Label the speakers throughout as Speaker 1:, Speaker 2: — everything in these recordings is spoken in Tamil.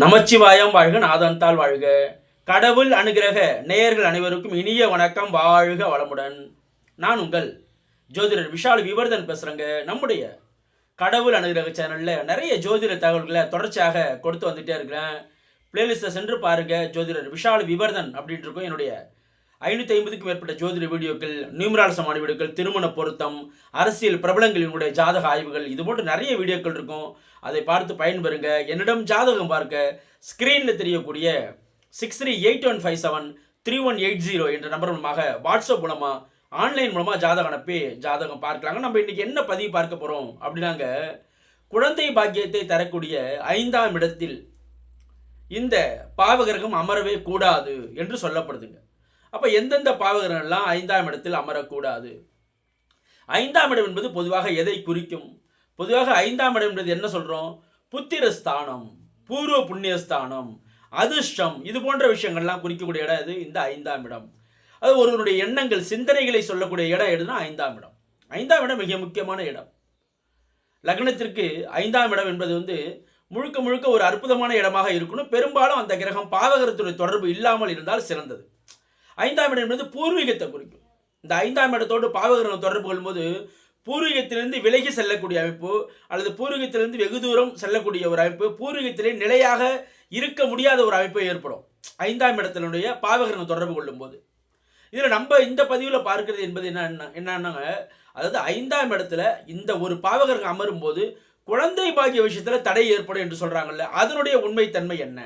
Speaker 1: நமச்சிவாயம் வாழ்க நாதன்தாள் வாழ்க. கடவுள் அனுகிரக நேயர்கள் அனைவருக்கும் இனிய வணக்கம் வாழ்க வளமுடன். நான் உங்கள் ஜோதிடர் விஷால் விவர்தன் பேசுகிறேங்க நம்முடைய கடவுள் அனுகிரக சேனலில் நிறைய ஜோதிட தகவல்களை தொடர்ச்சியாக கொடுத்து வந்துட்டே இருக்கிறேன். பிளேலிஸ்ட்டை சென்று பாருங்கள் ஜோதிடர் விஷால் விவர்தன் அப்படின்ட்டு இருக்கும் என்னுடைய ஐநூற்றி ஐம்பதுக்கும் மேற்பட்ட ஜோதிட வீடியோக்கள் நியூமராலசமான வீடியோக்கள் திருமண பொருத்தம் அரசியல் பிரபலங்களினுடைய ஜாதக ஆய்வுகள் இது போன்ற நிறைய வீடியோக்கள் இருக்கும். அதை பார்த்து பயன்பெறுங்க. என்னிடம் ஜாதகம் பார்க்க ஸ்க்ரீனில் தெரியக்கூடிய six three eight one five seven three one eight zero என்ற நம்பர் மூலமாக வாட்ஸ்அப் மூலமாக ஆன்லைன் மூலமாக ஜாதகம் அனுப்பி ஜாதகம் பார்க்கலாங்க. நம்ம இன்றைக்கி என்ன பதிவு பார்க்க போகிறோம் அப்படின்னாங்க குழந்தை பாக்கியத்தை தரக்கூடிய ஐந்தாம் இடத்தில் இந்த பாவகிரகம் அமரவே கூடாது என்று சொல்லப்படுதுங்க. அப்போ எந்தெந்த பாவகிரகம்லாம் ஐந்தாம் இடத்தில் அமரக்கூடாது? ஐந்தாம் இடம் என்பது பொதுவாக எதை குறிக்கும்? பொதுவாக ஐந்தாம் இடம் என்பது என்ன சொல்கிறோம் புத்திரஸ்தானம் பூர்வ புண்ணியஸ்தானம் அதிர்ஷ்டம் இது போன்ற விஷயங்கள்லாம் குறிக்கக்கூடிய இடம் இது இந்த ஐந்தாம் இடம். அது ஒருவருடைய எண்ணங்கள் சிந்தனைகளை சொல்லக்கூடிய இடம் எதுனா ஐந்தாம் இடம். ஐந்தாம் இடம் மிக முக்கியமான இடம். லக்னத்திற்கு ஐந்தாம் இடம் என்பது வந்து முழுக்க முழுக்க ஒரு அற்புதமான இடமாக இருக்கணும். பெரும்பாலும் அந்த கிரகம் பாவகரத்துடைய தொடர்பு இல்லாமல் இருந்தால் சிறந்தது. ஐந்தாம் இடம் என்பது பூர்வீகத்தை குறிக்கும். இந்த ஐந்தாம் இடத்தோடு பாவகிரகம் தொடர்பு கொள்ளும்போது பூர்வீகத்திலிருந்து விலகி செல்லக்கூடிய அமைப்பு அல்லது பூர்வீகத்திலிருந்து வெகு தூரம் செல்லக்கூடிய ஒரு அமைப்பு பூர்வீகத்திலே நிலையாக இருக்க முடியாத ஒரு அமைப்பு ஏற்படும். ஐந்தாம் இடத்தினுடைய பாவகிரகம் தொடர்பு கொள்ளும்போது. இதில் நம்ம இந்த பதிவில் பார்க்கிறது என்பது என்ன என்னன்னாங்க அதாவது ஐந்தாம் இடத்துல இந்த ஒரு பாவகர்கள் அமரும் போது குழந்தை பாக்கிய விஷயத்தில் தடை ஏற்படும் என்று சொல்கிறாங்கல்ல அதனுடைய உண்மைத்தன்மை என்ன?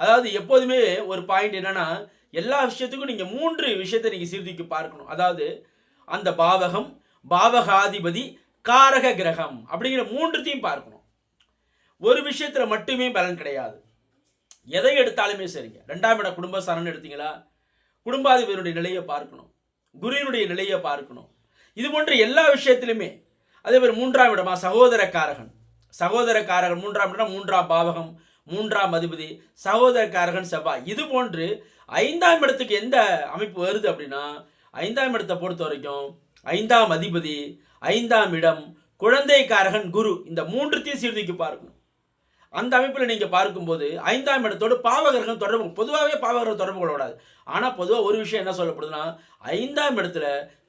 Speaker 1: அதாவது எப்போதுமே ஒரு பாயிண்ட் என்னன்னா எல்லா விஷயத்துக்கும் நீங்கள் மூன்று விஷயத்தை நீங்கள் சீர்தூக்கி பார்க்கணும். அதாவது அந்த பாவகம் பாவகாதிபதி காரக கிரகம் அப்படிங்கிற மூன்றுத்தையும் பார்க்கணும். ஒரு விஷயத்தில் மட்டுமே பலன் கிடையாது. எதை எடுத்தாலுமே சரிங்க. ரெண்டாம் இடம் குடும்பஸ்தானம்னு எடுத்தீங்களா? குடும்பாதிபதியுடைய நிலையை பார்க்கணும். குருவினுடைய நிலையை பார்க்கணும். இது போன்ற எல்லா விஷயத்திலுமே அதே மாதிரி மூன்றாம் இடமா சகோதர காரகன். சகோதர காரகன் மூன்றாம் இடம் மூன்றாம் பாவகம் மூன்றாம் அதிபதி சகோதரக்காரகன் செவ்வாய் இது போன்று ஐந்தாம் இடத்துக்கு எந்த அமைப்பு வருது அப்படின்னா ஐந்தாம் இடத்தை பொறுத்த வரைக்கும் ஐந்தாம் அதிபதி ஐந்தாம் இடம் குழந்தைக்காரகன் குரு. இந்த மூன்றுத்தையும் சீர்தூக்கி பார்க்கணும். அந்த அமைப்பில் நீங்கள் பார்க்கும்போது ஐந்தாம் இடத்தோடு பாவகிரகம் தொடர்பு பொதுவாகவே பாவகிரகம் தொடர்பு கொள்ளக்கூடாது ஆனால் பொதுவாக ஒரு விஷயம் என்ன சொல்லப்படுதுன்னா ஐந்தாம் இடத்துல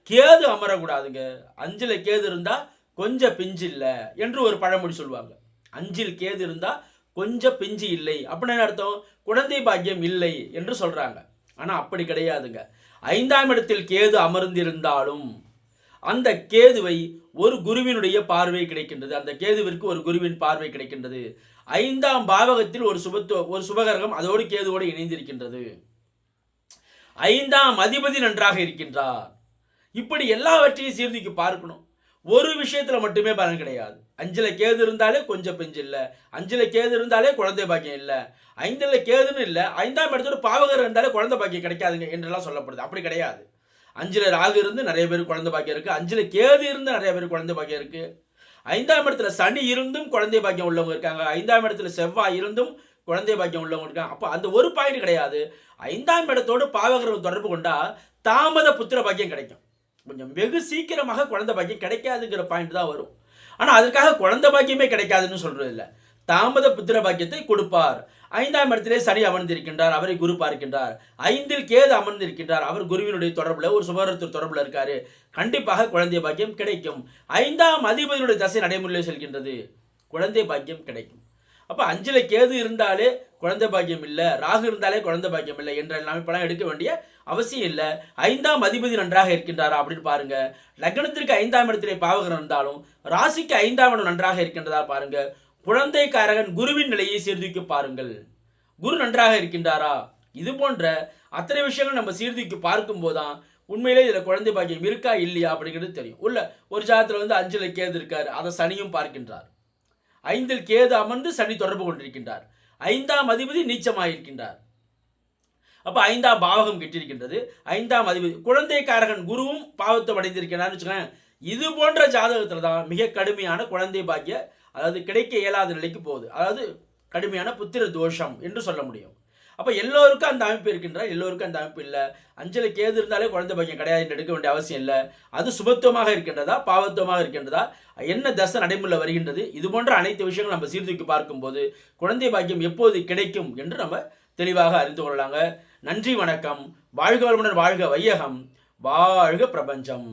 Speaker 1: கேது அமரக்கூடாதுங்க. அஞ்சில் கேது இருந்தால் கொஞ்சம் பிஞ்சு இல்லை என்று ஒரு பழமொழி சொல்லுவாங்க. அஞ்சில் கேது இருந்தால் கொஞ்சம் பிஞ்சு இல்லை. அப்படின்னு அர்த்தம்? குழந்தை பாக்கியம் இல்லை என்று சொல்கிறாங்க ஆனால் அப்படி கிடையாதுங்க. ஐந்தாம் இடத்தில் கேது அமர்ந்திருந்தாலும் அந்த கேதுவை ஒரு குருவினுடைய பார்வை கிடைக்கின்றது. அந்த கேதுவிற்கு ஒரு குருவின் பார்வை கிடைக்கின்றது. ஐந்தாம் பாவகத்தில் ஒரு சுபத்துவ ஒரு சுபகரகம் அதோடு கேதுவோடு இணைந்திருக்கின்றது. ஐந்தாம் அதிபதி நன்றாக இருக்கின்றார். இப்படி எல்லாவற்றையும் சீர்தூக்கி பார்க்கணும். ஒரு விஷயத்துல மட்டுமே பலன் கிடையாது. அஞ்சுல கேது இருந்தாலே கொஞ்சம் பெஞ்சு இல்லை. அஞ்சுல கேது இருந்தாலே குழந்தை பாக்கியம் இல்லை. ஐந்துல கேதுன்னு இல்லை. ஐந்தாம் இடத்தோட பாவகர் இருந்தாலே குழந்தை பாக்கியம் கிடைக்காதுங்க என்றெல்லாம் சொல்லப்படுது. அப்படி கிடையாது. அஞ்சுல ராகு இருந்து நிறைய பேர் குழந்தை பாக்கியம் இருக்கு. அஞ்சுல கேது இருந்து நிறைய பேர் குழந்தை பாக்கியம் இருக்கு. ஐந்தாம் இடத்துல சனி இருந்தும் குழந்தை பாக்கியம் உள்ளவங்க இருக்காங்க. ஐந்தாம் இடத்துல செவ்வாய் இருந்தும் குழந்தை பாக்கியம் உள்ளவங்க இருக்காங்க. அப்போ அந்த ஒரு பாயிண்ட் கிடையாது. ஐந்தாம் இடத்தோடு பாவகர் தொடர்பு கொண்டா தாமத புத்திர பாக்கியம் கிடைக்கும். கொஞ்சம் வெகு சீக்கிரமாக குழந்தை பாக்கியம் கிடைக்காதுங்கிற பாயிண்ட் தான் வரும். ஆனால் அதுக்காக குழந்தை பாக்கியமே கிடைக்காதுன்னு சொல்றது இல்லை. தாமத புத்திர பாக்கியத்தை கொடுப்பார். ஐந்தாம் இடத்திலே சனி அமர்ந்திருக்கின்றார் அவரை குரு பார்க்கின்றார். ஐந்தில் கேது அமர்ந்திருக்கின்றார் அவர் குருவினுடைய தொடர்பில் ஒரு சுபரத்து தொடர்பில் இருக்காரு. கண்டிப்பாக குழந்தை பாக்கியம் கிடைக்கும். ஐந்தாம் அதிபதியுடைய தசை நடைமுறையில் செல்கின்றது. குழந்தை பாக்கியம் கிடைக்கும். அப்போ அஞ்சில் கேது இருந்தாலே குழந்தை பாக்கியம் இல்லை ராகு இருந்தாலே குழந்தை பாக்கியம் இல்லை என்ற அமைப்பெல்லாம் எடுக்க வேண்டிய அவசியம் இல்லை. ஐந்தாம் அதிபதி நன்றாக இருக்கின்றாரா அப்படின்னு பாருங்க. லக்னத்திற்கு ஐந்தாம் இடத்திலே பாவகரம் இருந்தாலும் ராசிக்கு ஐந்தாம் இடம் நன்றாக இருக்கின்றதா பாருங்க. குழந்தைக்காரகன் குருவின் நிலையை சீர்தூக்கி பாருங்கள். குரு நன்றாக இருக்கின்றாரா? இது போன்ற அத்தனை விஷயங்கள் நம்ம சீர்தூக்கி பார்க்கும்போது தான் உண்மையிலே இதில் குழந்தை பாக்கியம் இருக்கா இல்லையா அப்படிங்கிறது தெரியும். உள்ள ஒரு ஜாதத்தில் வந்து அஞ்சில் கேது இருக்காரு. அதை சனியும் பார்க்கின்றார். ஐந்தில் கேது அமர்ந்து சனி தொடர்பு கொண்டிருக்கின்றார். ஐந்தாம் அதிபதி நீச்சமாயிருக்கின்றார். அப்போ ஐந்தாம் பாவகம் கெட்டிருக்கின்றது. ஐந்தாம் அதிபதி குழந்தைக்காரகன் குருவும் பாவத்தை அடைந்திருக்கிறான்னு வச்சுக்கோங்க இது போன்ற ஜாதகத்தில் தான் மிக கடுமையான குழந்தை பாக்கிய அதாவது கிடைக்க இயலாத நிலைக்கு போகுது. அதாவது கடுமையான புத்திர தோஷம் என்று சொல்ல முடியும். அப்போ எல்லோருக்கும் அந்த அமைப்பு இருக்கின்றா எல்லோருக்கும் அந்த அமைப்பு இல்லை. அஞ்சலுக்கு ஏது இருந்தாலே குழந்தை பாக்கியம் கிடையாது என்று எடுக்க வேண்டிய அவசியம் இல்லை. அது சுபத்துவமாக இருக்கின்றதா பாவத்துவமாக இருக்கின்றதா என்ன தசை நடைமுறையில் வருகின்றது இது போன்ற அனைத்து விஷயங்கள் நம்ம சீர்தூக்கி பார்க்கும்போது குழந்தை பாக்கியம் எப்போது கிடைக்கும் என்று நம்ம தெளிவாக அறிந்து கொள்ளலாங்க. நன்றி வணக்கம். வாழ்க வளமுடன் வாழ்க வையகம். வாழ்க பிரபஞ்சம்.